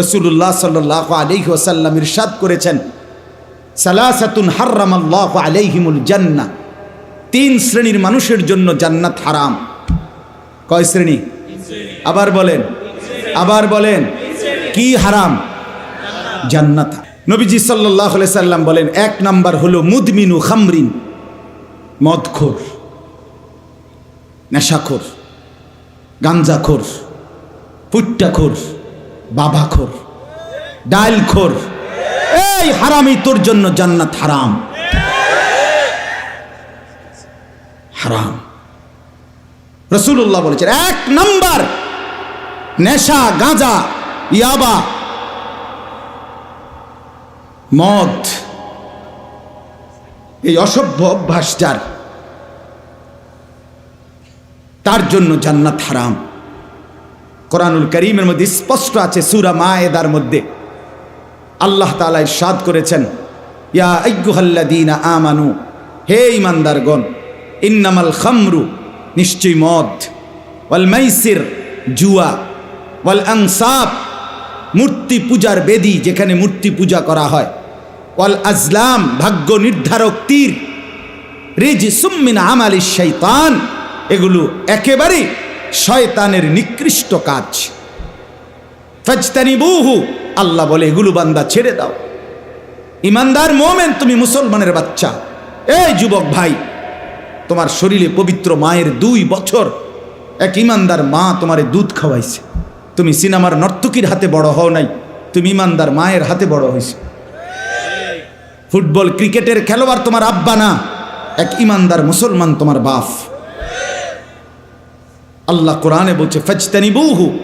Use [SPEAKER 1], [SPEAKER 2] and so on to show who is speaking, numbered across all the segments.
[SPEAKER 1] রসুল্লাহ সাল্লাহ আলিহি ওসাল্লাম ইরশাদ করেছেন, সালাসাতুন হার্রাম আল্লাহ আলাইহিমুল জান্না তিন শ্রেণির মানুষের জন্য জান্নাত হারাম। কয় শ্রেণি? আবার বলেন। আবার বলেন। কি হারাম? জান্নাত। নবীজি সাল্লাহ সাল্লাম বলেন, এক নাম্বার হলো মুদমিনু খামরিন, মদখোর, নেশাখোর, গাঞ্জাখোর, পুট্টাখোর। বাবাখোর, ডাইলখোর। এই হারামি তোর জন্য জান্নাত হারাম। হারাম। রসুল্লাহ বলেছেন, এক নম্বর নেশা, গাঁজা, ইয়াবা, মদ, এই অসভ্য অভ্যাস যার, তার জন্য জান্নাত হারাম। কোরআনুল করিমের মধ্যে স্পষ্ট আছে, সুরা মায়েদার মধ্যে। আল্লাহ তালা ইরশাদ করেছেন, ইয়া আইয়ুহাল্লাযীনা আমানু, হে ইমানদারগণ ইন্নামাল খামরু নিশ্চয় মদ, ওয়াল মাইসির, জুয়া, ওয়াল আনসাব, মূর্তি পূজার বেদি যেখানে মূর্তি পূজা করা হয়, ওয়াল আজলাম, ভাগ্য নির্ধারক তীর রিজ সুম্মিন আমালি শৈতান এগুলো একেবারে শয়তানের নিকৃষ্ট কাজ। ফাজতানি বহু আল্লাহ বলে, এগুলো বান্দা ছেড়ে দাও। ইমানদার মোমেন, তুমি মুসলমানের বাচ্চা। এই যুবক ভাই, তোমার শরীরে পবিত্র মায়ের দুই বছর। এক ইমানদার মা তোমারে দুধ খাওয়াইছে। তুমি সিনেমার নর্তকীর হাতে বড় হও নাই, তুমি ইমানদার মায়ের হাতে বড় হয়েছে ফুটবল ক্রিকেটের খেলোয়াড় তোমার আব্বা না, এক ইমানদার মুসলমান তোমার বাপ। আল্লাহ কোরআনে বলছে ফাজতানি বহু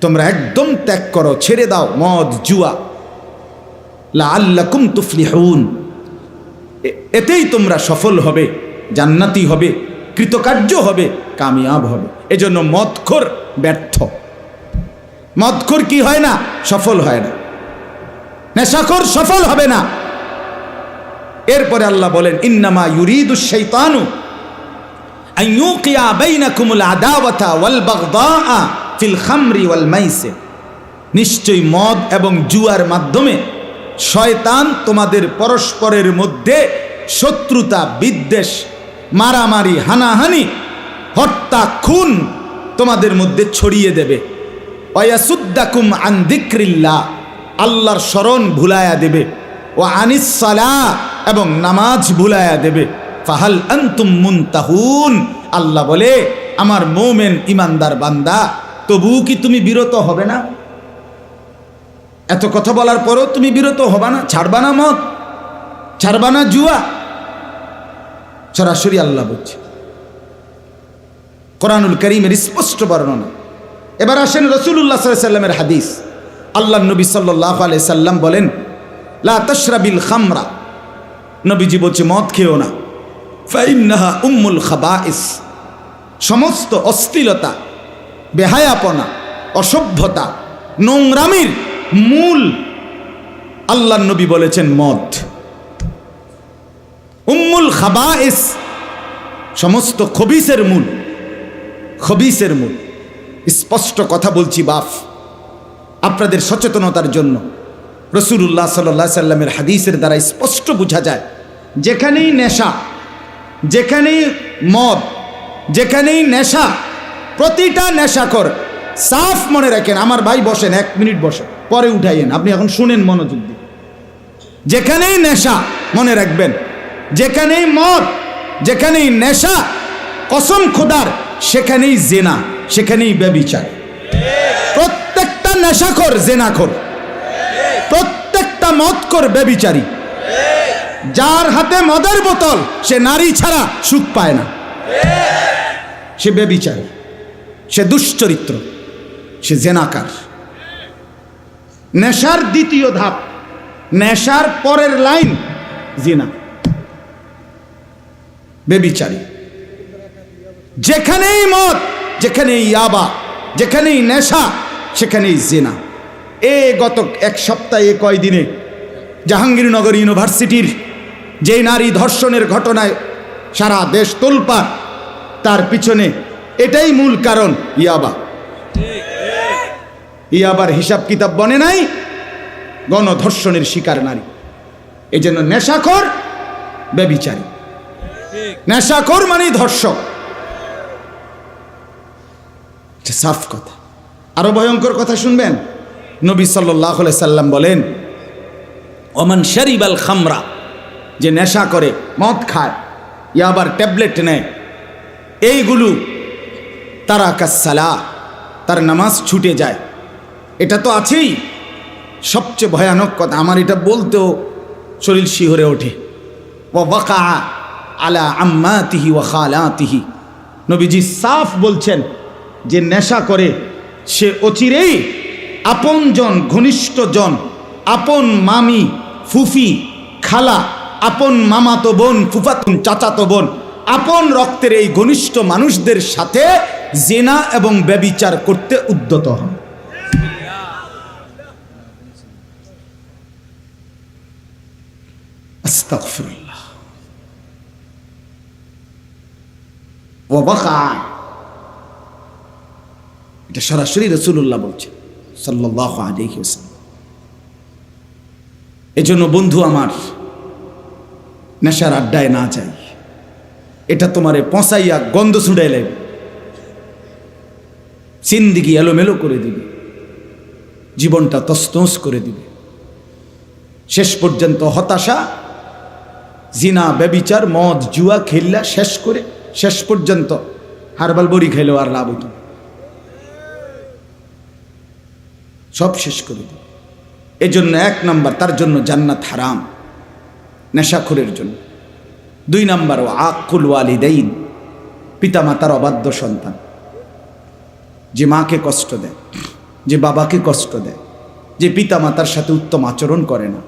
[SPEAKER 1] তোমরা একদম ত্যাগ করো, ছেড়ে দাও, মদ, জুয়া। লা আল্লাকুম তুফলিহুন এতেই তোমরা সফল হবে, জান্নাতি হবে, কৃতকার্য হবে, কামিয়াব হবে। এজন্য মদখোর ব্যর্থ। মদখোর কি হয় না? সফল হয় না। নেশাখোর সফল হবে না। এরপরে আল্লাহ বলেন, ইন্নামা ইউরিদু শাইতানু। আন ইউকিয়া বাইনাকুমুল আদাওয়াতা ওয়াল বাগদাআ ফিল খামরি ওয়াল মাইসির। নিশ্চয়ই মদ এবং জুয়ার মাধ্যমে শয়তান তোমাদের পরস্পরের মধ্যে শত্রুতা, বিদ্বেষ, মারামারি, হানাহানি, হত্যা, খুন তোমাদের মধ্যে ছড়িয়ে দেবে। অয়াসুদ্দাকুম আন দিক্রিল্লা আল্লাহর স্মরণ ভুলায়া দেবে। ও আনিসালা এবং নামাজ ভুলায়া দেবে। ফাহাল আন্তুম মুনতাহুন। আল্লাহ বলে, আমার মোমেন ইমানদার বান্দা, তবুও কি তুমি বিরত হবে না? এত কথা বলার পরও তুমি বিরত হবা না, ছাড়বা না মত ছাড়বা না জুয়া। সরাসরি আল্লাহ বলছে। কোরআনুল করিমের স্পষ্ট বর্ণনা। এবার আসেন রসুল্লাহ সাল্লামের হাদিস। আল্লাহ নবী সাল্লাহ আলাই সাল্লাম বলেন, লা তশরাবিল খামরা। নবীজি বলছে, মদ খেও না। ফাইন্নাহা উম্মুল খাবাইস। সমস্ত অশ্লীলতা, বেহায়াপনা, অসভ্যতা, নোংরামির মূল আল্লাহ নবী বলেছেন মদ। উম্মুল খাবাইস সমস্ত খবিসের মূল খবিসের মূল। স্পষ্ট কথা বলছি, বাফ। আপনাদের সচেতনতার জন্য রসুল্লাহ সাল্লাহ সাল্লামের হাদিসের দ্বারা স্পষ্ট বোঝা যায়, যেখানেই নেশা যেখানেই মদ, যেখানেই নেশা, প্রতিটা নেশাকর সাফ মনে রাখেন, আমার ভাই বসেন, এক মিনিট বসেন, পরে উঠাইয়েন, আপনি এখন শুনেন মনোযোগ দিয়ে। যেখানেই নেশা মনে রাখবেন, যেখানেই মদ, যেখানেই নেশা, কসম খোদার, সেখানেই জেনা, সেখানেই ব্যবিচার। প্রত্যেকটা নেশাখোর, জেনাখোর। প্রত্যেকটা মদখোর, ব্যবিচারী। যার হাতে মদের বোতল, সে নারী ছাড়া সুখ পায় না। সে ব্যবিচার সে দুশ্চরিত্র, সে জেনাকার। নেশার দ্বিতীয় ধাপ, নেশার পরের লাইন, জিনা। বেবিচারী। যেখানেই মদ, যেখানেই ইয়াবা, যেখানেই নেশা, সেখানেই জেনা। এ গত এক সপ্তাহে কয়দিনে জাহাঙ্গীরনগর ইউনিভার্সিটির যে নারী ধর্ষণের ঘটনায় সারা দেশ তোলপাড়, তার পিছনে এটাই মূল কারণ ইয়াবা। ইয়াবার হিসাব কিতাব বনে নাই, গণধর্ষণের শিকার নারী। এই জন্য নেশাখর ব্যবিচারী নেশাখর মানেই ধর্ষক। সাফ কথা। আরও ভয়ঙ্কর কথা শুনবেন? নবী সাল্লাহ সাল্লাম বলেন, ওমান শরিবাল খামরা। যে নেশা করে, মদ খায় ইয়া আবার ট্যাবলেট নেয়। এইগুলো তারা কাসালা তার নামাজ ছুটে যায়। এটা তো আছেই। সবচেয়ে ভয়ানক কথা, আমার এটা বলতেও শরীর শিহরে ওঠে। ও ওয়াকা আলা আম্মা তিহি ও খালা তিহি নবীজি সাফ বলছেন যে নেশা করে, সে অচিরেই আপনজন, ঘনিষ্ঠজন, আপন মামি, ফুফি, খালা আপন মামাতো বোন, ফুফাতুন, চাচাতো বোন, আপন রক্তের এই ঘনিষ্ঠ মানুষদের সাথে জেনা এবং ব্যবিচার করতে উদ্যত হন। এটা সরাসরি রসুল্লাহ বলছে সাল্লাহ ওয়াসাল্লাম। এজন্য বন্ধু আমার নেশার আড্ডায় না যাই। এটা তোমারে পচাইয়া গন্ধ ছুড়ে লাগবে সিন্দিগি এলোমেলো করে দিবে। জীবনটা তস্তস করে দিবে। শেষ পর্যন্ত হতাশা, জিনা, ব্যবিচার, মদ, জুয়া, খেললা শেষ করে শেষ পর্যন্ত হারবাল বড়ি খেলো আর লাভ হইত সব শেষ করে দিবে। এজন্য এক নাম্বার, তার জন্য জান্নাত হারাম। নেশাখোরের জন্য। দুই নাম্বার আকুল ওয়ালিদাইন, পিতামাতার অবাধ্য সন্তান। যে মাকে কষ্ট দেয়, যে বাবাকে কষ্ট দেয়, যে পিতামাতার সাথে উত্তম আচরণ করে না,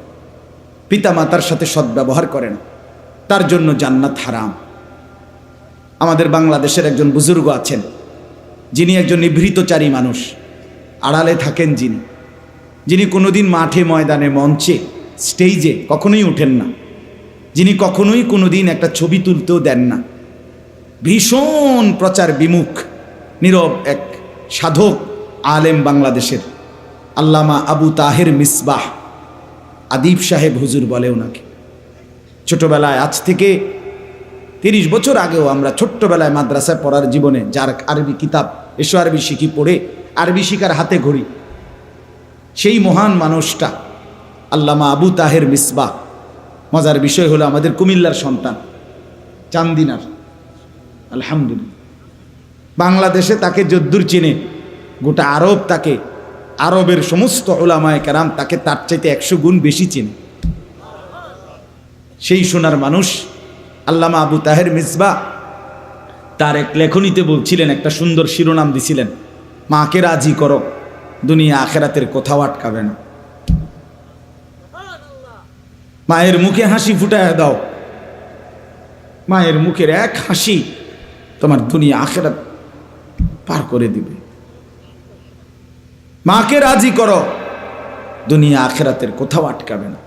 [SPEAKER 1] পিতামাতার সাথে সদ্ব্যবহার করে না, তার জন্য জান্নাত হারাম। আমাদের বাংলাদেশের একজন বুজুর্গ আছেন, যিনি একজন নিভৃতচারী মানুষ, আড়ালে থাকেন যিনি। যিনি কোনোদিন মাঠে ময়দানে মঞ্চে স্টেজে কখনোই ওঠেন না। যিনি কখনোই কোনোদিন একটা ছবি তুলতেও দেন না। ভীষণ প্রচার বিমুখ, নীরব এক সাধক আলেম বাংলাদেশের, আল্লামা আবু তাহের মিসবাহ, আদিব সাহেব হুজুর বলে ওনাকে। ছোটবেলায় আজ থেকে তিরিশ বছর আগেও আমরা ছোট্টবেলায় মাদ্রাসায় পড়ার জীবনে যার আরবি কিতাব, এসো আরবি শিখি পড়ে আরবি শিকার হাতে ঘড়ি, সেই মহান মানুষটা আল্লামা আবু তাহের মিসবা মজার বিষয় হলো আমাদের কুমিল্লার সন্তান, চান্দিনার। আলহামদুলিল্লাহ। বাংলাদেশে তাকে যদ্দুর চিনে, গোটা আরব তাকে, আরবের সমস্ত ওলামায় কারাম তাকে তার চাইতে একশো গুণ বেশি চিনে। সেই সোনার মানুষ আল্লামা আবু তাহের মিসবা, তার এক লেখনীতে বলছিলেন, একটা সুন্দর শিরোনাম দিছিলেন, মাকে রাজি করো, দুনিয়া আখেরাতের কোথাও আটকাবে না। মায়ের মুখে হাসি ফুটায় দাও। মায়ের মুখের এক হাসি তোমার দুনিয়া আখেরাত পার করে দিবে। মাকে রাজি করো, দুনিয়া আখেরাতের কোথাও আটকাবে না।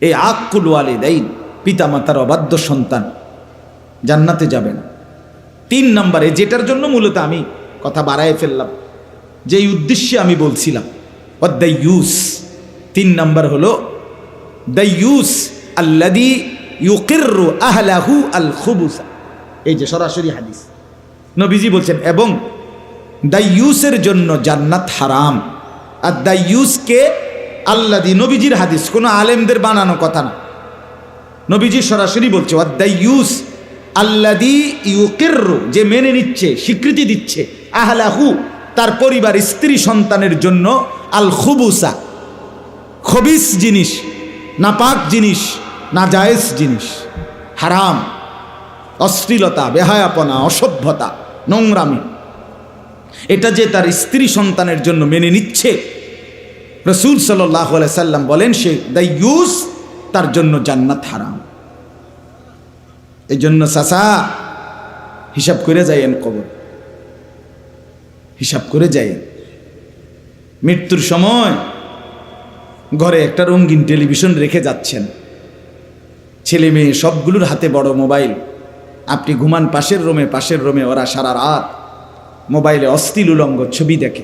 [SPEAKER 1] এই আকুল ওয়ালিদাইন পিতা মাতার অবাধ্য সন্তান, জান্নাতে যাবে না। তিন নম্বরে, যেটার জন্য মূলত আমি কথা বাড়ায় ফেললাম, যেই উদ্দেশ্যে আমি বলছিলাম দ্য ইউস তিন নম্বর হলো, দ্য ইউস আল্লাদি ইউকিরু আহলাহু আল খুবুসা এই যে সরাসরি হাদিস। নবীজি বলছেন, এবং দ্য ইউসের জন্য জান্নাত হারাম। আর দ্য ইউসকে আল্লাদি নবীজির হাদিস, কোনো আলেমদের বানানো কথা না। নবীজি সরাসরি বলছে দ্য ইউস আল্লাদি ইউকিরু যে মেনে নিচ্ছে, স্বীকৃতি দিচ্ছে, আহলাহু, তার পরিবার, স্ত্রী সন্তানের জন্য আল খুবুসা খবিস জিনিস নাপাক জিনিস নাজায়েজ জিনিস। হারাম, অশ্লীলতা, বেহায়াপনা, অসভ্যতা, নোংরামি। এটা যে তার স্ত্রী সন্তানের জন্য মেনে নিচ্ছে। রসুল সাল্লাহ সাল্লাম বলেন, সে দ্য ইউস তার জন্য জান্নাত হারাম। এই জন্য সাসা হিসাব করে যাইয়েন কবর। হিসাব করে যাইয়েন। মৃত্যুর সময় ঘরে একটা রঙিন টেলিভিশন রেখে যাচ্ছেন। ছেলে মেয়ে সবগুলোর হাতে বড় মোবাইল। আপনি ঘুমান পাশের রোমে পাশের রোমে ওরা সারা রাত মোবাইলে অস্থিল উলঙ্গ ছবি দেখে।